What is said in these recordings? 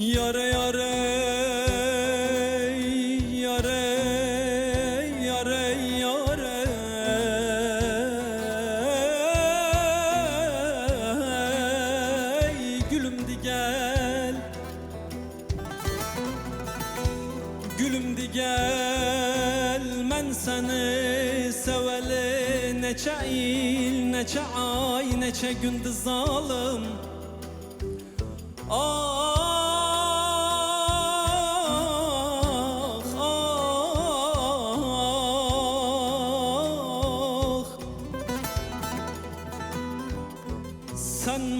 Yare yare yare yare yare. Gülüm di gel. Gülüm di gel Men seni seveli Neçe il, neçe ay, neçe gündü zalim Ah,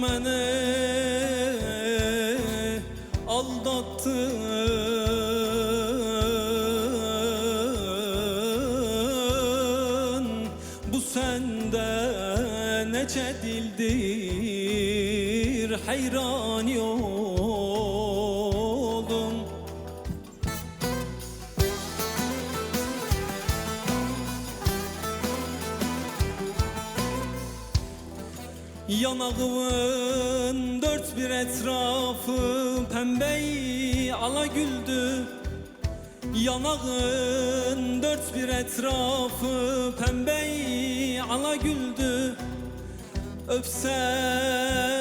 beni aldattın. Bu sende nece dildir? Hayran oldum Yanağımın dört bir etrafı pembeyi ala güldü. Yanağın dört bir etrafı pembeyi ala güldü. Öpsem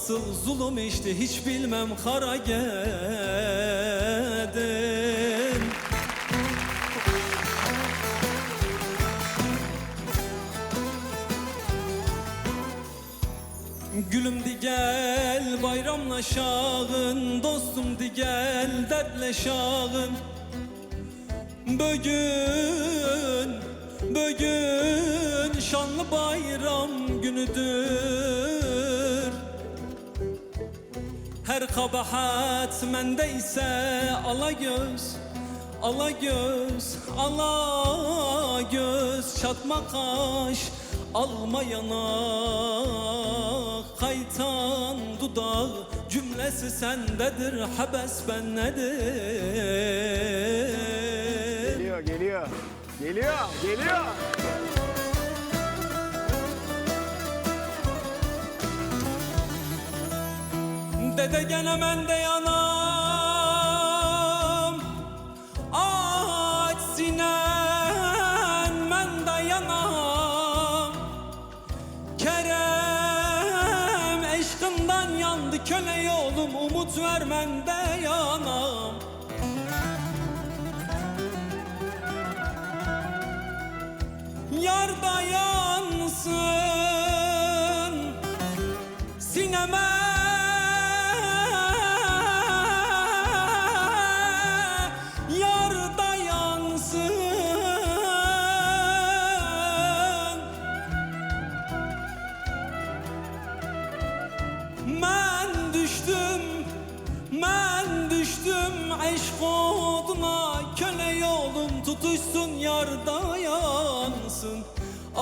nasıl zulüm işte hiç bilmem kara gedin Gülüm di gel bayramlaşağın Dostum di gel dertleşağın Bugün, bugün şanlı bayram günüdür Her kabahat mendeyse ala göz Ala göz, ala göz Çatma kaş, alma yanak Kaytan dudağı cümlesi sendedir Hebes ben nedir Geliyor, geliyor. Geliyor, geliyor. Dede gene mende yanam. Aç sinen men de yanam. Kerem eşkından yandı köle yolum Umut vermen de yanam. Yar yansın aşk oduna Köle yolum tutuşsun yarda yansın Ah,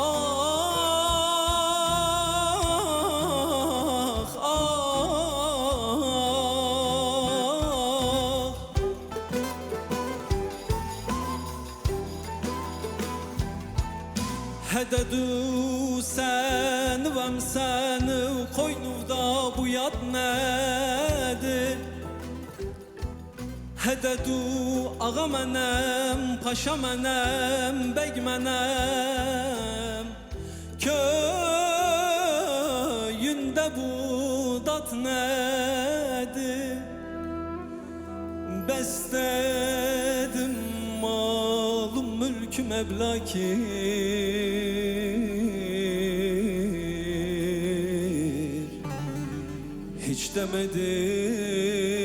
ah, ah Hededu sen vem seni koynuvda bu yad nedir? Hededu ağa menem, paşa menem, beg menem Köyünde bu dat nedir? Besledim malum mülküm eblakir Hiç demedim